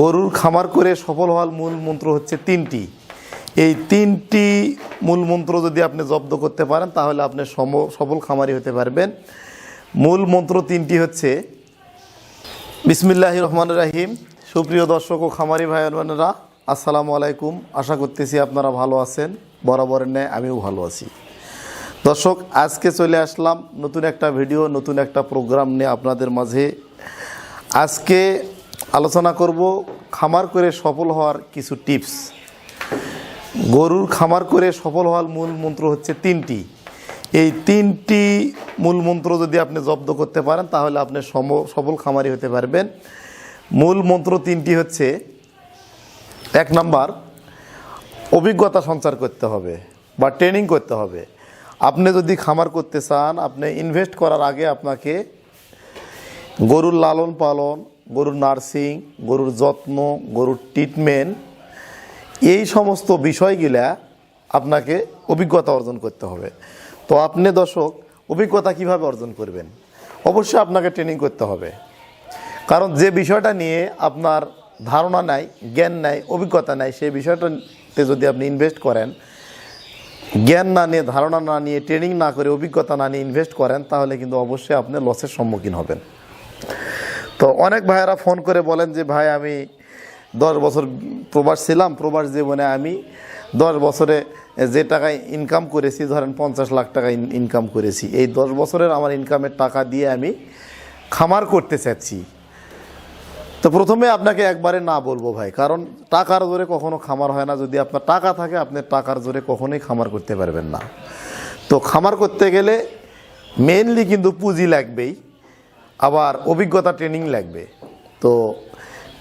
গরুর খামার করে সফল হওয়ার মূল মন্ত্র হচ্ছে তিনটি। এই তিনটি মূল মন্ত্র যদি আপনি জব্দ করতে পারেন, তাহলে আপনি সম- সফল খামারি হতে পারবেন। মূল মন্ত্র তিনটি হচ্ছে বিসমিল্লাহ রহমান রাহিম। সুপ্রিয় দর্শক ও খামারি ভাই বোনেরা আসসালামু আলাইকুম। আশা করতেছি আপনারা ভালো আছেন, বরাবরের ন্যায় আমিও ভালো আছি। দর্শক, আজকে চলে আসলাম নতুন একটা ভিডিও, নতুন একটা প্রোগ্রাম নিয়ে আপনাদের মাঝে। আজকে আলোচনা করব খামার করে সফল হওয়ার কিছু টিপস। গরুর খামার করে সফল হওয়ার মূল মন্ত্র হচ্ছে তিনটি। এই তিনটি মূল মন্ত্র যদি আপনি জব্দ করতে পারেন, তাহলে আপনি সফল খামারি হতে পারবেন। মূল মন্ত্র তিনটি হচ্ছে, এক নাম্বার, অভিজ্ঞতা সঞ্চার করতে হবে বা ট্রেনিং করতে হবে। আপনি যদি খামার করতে চান, আপনি ইনভেস্ট করার আগে আপনাকে গরুর লালন পালন গরুর নার্সিং, গরুর যত্ন, গরুর ট্রিটমেন্ট, এই সমস্ত বিষয়গুলা আপনাকে অভিজ্ঞতা অর্জন করতে হবে। তো আপনি দর্শক, অভিজ্ঞতা কীভাবে অর্জন করবেন? অবশ্যই আপনাকে ট্রেনিং করতে হবে। কারণ যে বিষয়টা নিয়ে আপনার ধারণা নাই, জ্ঞান নাই, অভিজ্ঞতা নাই, সেই বিষয়টাতে যদি আপনি ইনভেস্ট করেন, জ্ঞান না নিয়ে, ধারণা না নিয়ে ট্রেনিং না করে, অভিজ্ঞতা না নিয়ে ইনভেস্ট করেন, তাহলে কিন্তু অবশ্যই আপনি লসের সম্মুখীন হবেন। তো অনেক ভাইয়েরা ফোন করে বলেন যে, ভাই, আমি দশ বছর প্রবাস ছিলাম, প্রবাস জীবনে আমি দশ বছরে যে টাকা ইনকাম করেছি, ধরেন পঞ্চাশ লাখ টাকা ইনকাম করেছি, এই দশ বছরের আমার ইনকামের টাকা দিয়ে আমি খামার করতে চাচ্ছি। তো প্রথমে আপনাকে একবারে না বলব ভাই, কারণ টাকার জোরে কখনো খামার হয় না। যদি আপনার টাকা থাকে, আপনি টাকার জোরে কখনোই খামার করতে পারবেন না। তো খামার করতে গেলে মেনলি কিন্তু পুঁজি লাগবেই। আবার অভিজ্ঞতা ট্রেনিং লাগবে। তো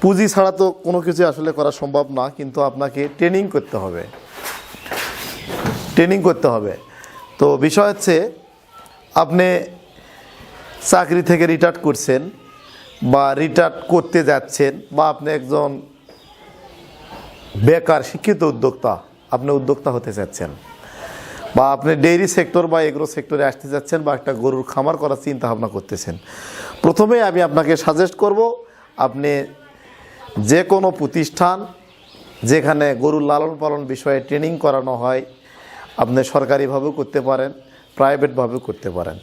পুঁজি ছাড়া তো কোনো কিছু আসলে করা সম্ভব না, কিন্তু আপনাকে ট্রেনিং করতে হবে। ট্রেনিং করতে হবে। তো বিষয় হচ্ছে, আপনি চাকরি থেকে রিটায়ার করছেন বা রিটায়ার করতে যাচ্ছেন বা আপনি একজন বেকার, শিক্ষিত উদ্যোক্তা, আপনি উদ্যোক্তা হতে চাচ্ছেন বা আপনি ডেইরি সেক্টর বা এগ্রো সেক্টরে আসতে যাচ্ছেন বা একটা গরুর খামার করার চিন্তা ভাবনা করতেছেন। প্রথমে আমি আপনাকে সাজেস্ট করব, আপনি যে কোনো প্রতিষ্ঠান যেখানে গরুর লালন পালন বিষয়ে ট্রেনিং করানো হয়, আপনি সরকারিভাবেও করতে পারেন প্রাইভেটভাবেও করতে পারেন।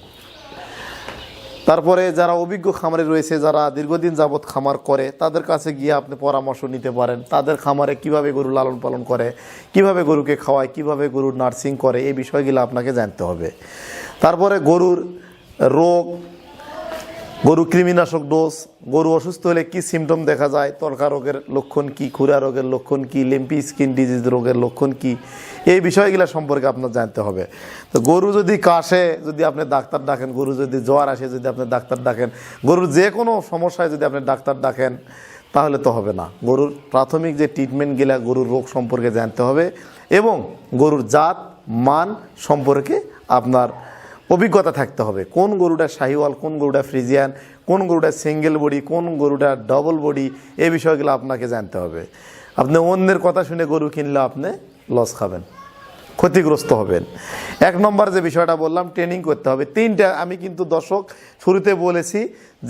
তারপরে যারা অভিজ্ঞ খামারে রয়েছে, যারা দীর্ঘদিন যাবৎ খামার করে, তাদের কাছে গিয়ে আপনি পরামর্শ নিতে পারেন, তাদের খামারে কীভাবে গরু লালন পালন করে, কীভাবে গরুকে খাওয়ায়, কীভাবে গরুর নার্সিং করে, এই বিষয়গুলো আপনাকে জানতে হবে। তারপরে গরুর রোগ গরু কৃমিনাশক ডোজ গরু অসুস্থ হলে কি সিমটম দেখা যায়? তরকা রোগের লক্ষণ কি? খুরা রোগের লক্ষণ কি? লেম্পি স্কিন ডিজিজ রোগের লক্ষণ কি? এই বিষয়গুলো সম্পর্কে আপনার জানতে হবে। তো গরু যদি কাশে, যদি আপনি ডাক্তার ডাকেন, গরু যদি জ্বর আসে, যদি আপনি ডাক্তার ডাকেন, গরুর যে কোনো সমস্যায় যদি আপনি ডাক্তার ডাকেন, তাহলে তো হবে না। গরুর প্রাথমিক যে ট্রিটমেন্টগুলা গরুর রোগ সম্পর্কে জানতে হবে এবং গরুর জাত, মান সম্পর্কে আপনার অভিজ্ঞতা থাকতে হবে। কোন গরুটা শাহিওয়াল কোন গরুটা ফ্রিজিয়ান, কোন গরুটা সিঙ্গেল বডি কোন গরুটা ডবল বডি এই বিষয়গুলো আপনাকে জানতে হবে। আপনি অন্যের কথা শুনে গরু কিনলে আপনি লস খাবেন, ক্ষতিগ্রস্ত হবেন। এক নম্বর যে বিষয়টা বললাম ট্রেনিং করতে হবে। তিনটা, আমি কিন্তু দর্শক শুরুতে বলেছি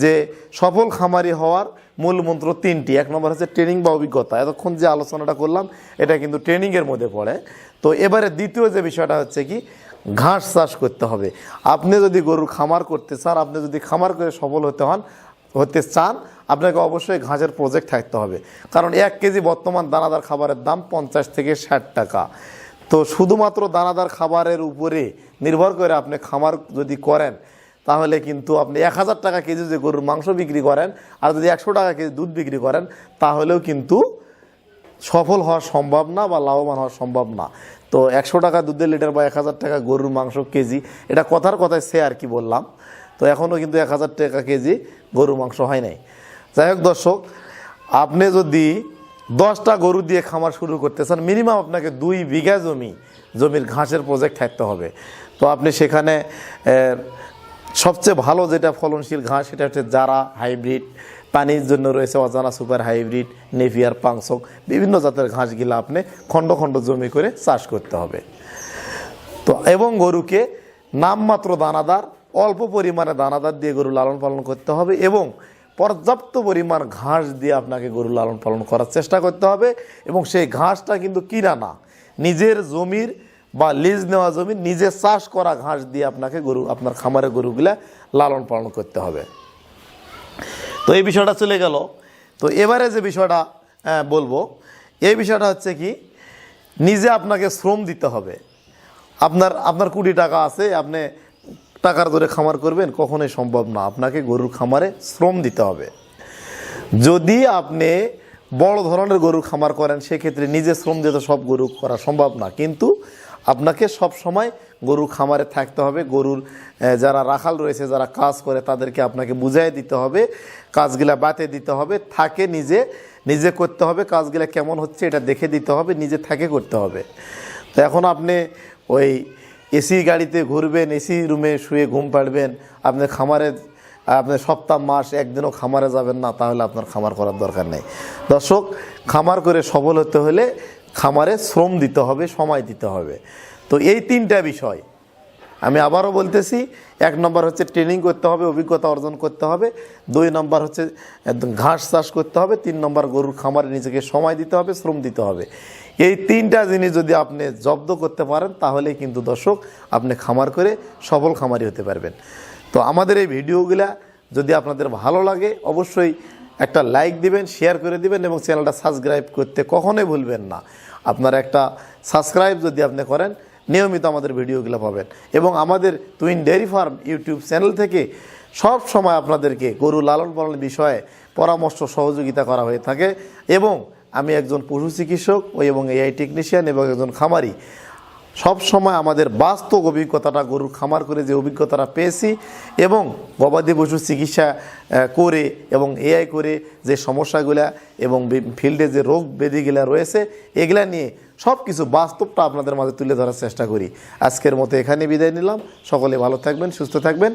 যে সফল খামারি হওয়ার মূল মন্ত্র তিনটি। এক নম্বর হচ্ছে ট্রেনিং বা অভিজ্ঞতা। এতক্ষণ যে আলোচনাটা করলাম, এটা কিন্তু ট্রেনিংয়ের মধ্যে পড়ে। তো এবারে দ্বিতীয় যে বিষয়টা হচ্ছে কি ঘাস চাষ করতে হবে। আপনি যদি গরুর খামার করতে চান, আপনি যদি খামার করে সফল হতে হন, হতে চান, আপনাকে অবশ্যই ঘাসের প্রজেক্ট থাকতে হবে। কারণ এক কেজি বর্তমান দানাদার খাবারের দাম পঞ্চাশ থেকে ষাট টাকা। তো শুধুমাত্র দানাদার খাবারের উপরে নির্ভর করে আপনি খামার যদি করেন, তাহলে কিন্তু আপনি এক হাজার টাকা কেজি যদি গরুর মাংস বিক্রি করেন, আর যদি একশো টাকা কেজি দুধ বিক্রি করেন, তাহলেও কিন্তু সফল হওয়া সম্ভব না বা লাভবান হওয়া সম্ভব না। তো একশো টাকা দুধের লিটার বা এক হাজার টাকা গরুর মাংস কেজি। এটা কথার কথায় সে আর কি বললাম। তো এখনও কিন্তু এক হাজার টাকা কেজি গরুর মাংস হয় নাই। যাই হোক দর্শক, আপনি যদি দশটা গরু দিয়ে খামার শুরু করতে চান, মিনিমাম আপনাকে দুই বিঘা জমি, জমির ঘাসের প্রজেক্ট থাকতে হবে। তো আপনি সেখানে সবচেয়ে ভালো যেটা ফলনশীল ঘাস, সেটা হচ্ছে জারা, হাইব্রিড পানির জন্য রয়েছে অজানা সুপার হাইব্রিড নেভিয়ার পাংসক, বিভিন্ন জাতের ঘাসগুলো আপনি খণ্ড খণ্ড জমি করে চাষ করতে হবে। তো, এবং গরুকে নামমাত্র দানাদার, অল্প পরিমাণে দানাদার দিয়ে গরু লালন পালন করতে হবে এবং পর্যাপ্ত পরিমাণ ঘাস দিয়ে আপনাকে গরু লালন পালন করার চেষ্টা করতে হবে এবং সেই ঘাসটা কিন্তু কিনা না, নিজের জমির বা লিজ নেওয়া জমি নিজে চাষ করা ঘাস দিয়ে আপনাকে গরু, আপনার খামারের গরুগুলা লালন পালন করতে হবে। তো এই বিষয়টা চলে গেল। তো এবারে যে বিষয়টা আহ, বলব এই বিষয়টা হচ্ছে কি নিজে আপনাকে শ্রম দিতে হবে। আপনার আপনার কোটি টাকা আছে আপনি টাকার ধরে খামার করবেন কখনোই সম্ভব না। আপনাকে গরুর খামারে শ্রম দিতে হবে। যদি আপনি বড় ধরনের গরুর খামার করেন সেক্ষেত্রে নিজে শ্রম দিয়ে তো সব গরু করা সম্ভব না। কিন্তু আপনাকে সব সময় গরুর খামারে থাকতে হবে। গরুর যারা রাখাল রয়েছে, যারা কাজ করে, তাদেরকে আপনাকে বুঝাই দিতে হবে। কাজগুলা বাতে দিতে হবে। থাকে নিজে নিজে করতে হবে। কাজগুলা কেমন হচ্ছে এটা দেখে দিতে হবে, নিজে থাকে করতে হবে। তো এখন আপনি ওই এসি গাড়িতে ঘুরবেন, এসি রুমে শুয়ে ঘুম পাড়বেন, আপনি খামারে আপনি সপ্তাহ, মাস, একদিনও খামারে যাবেন না, তাহলে আপনার খামার করার দরকার নেই। দর্শক, খামার করে সবল হতে হলে খামারে শ্রম দিতে হবে, সময় দিতে হবে। তো এই তিনটা বিষয় আমি আবারও বলতেছি, এক নম্বর হচ্ছে ট্রেনিং করতে হবে, অভিজ্ঞতা অর্জন করতে হবে, দুই নম্বর হচ্ছে একদম ঘাস চাষ করতে হবে, তিন নম্বর গরুর খামারে নিজেকে সময় দিতে হবে, শ্রম দিতে হবে। এই তিনটা জিনিস যদি আপনি জব্দ করতে পারেন, তাহলেই কিন্তু দর্শক, আপনি খামার করে সফল খামারি হতে পারবেন। তো আমাদের এই ভিডিওগুলা যদি আপনাদের ভালো লাগে, অবশ্যই একটা লাইক দিবেন শেয়ার করে দিবেন এবং চ্যানেলটা সাবস্ক্রাইব করতে কখনোই ভুলবেন না। আপনার একটা সাবস্ক্রাইব যদি আপনি করেন, নিয়মিত আমাদের ভিডিওগুলো পাবেন। এবং আমাদের twin dairy farm YouTube channel থেকে সব সময় আপনাদেরকে গরু লালন পালন বিষয়ে পরামর্শ, সহযোগিতা করা হয়ে থাকে। এবং আমি একজন পশু চিকিৎসক ও এবং এআই টেকনিশিয়ান এবং একজন খামারি। সব সময় আমাদের বাস্তব অভিজ্ঞতাটা, গরুর খামার করে যে অভিজ্ঞতাটা পেয়েছি এবং গবাদি পশু চিকিৎসা করে এবং এআই করে যে সমস্যাগুলা এবং ফিল্ডে যে রোগ ব্যাধিগুলা রয়েছে, এগুলা নিয়ে সব কিছু বাস্তবটা আপনাদের মাঝে তুলে ধরার চেষ্টা করি। আজকের মতো এখানে বিদায় নিলাম। সকলে ভালো থাকবেন, সুস্থ থাকবেন।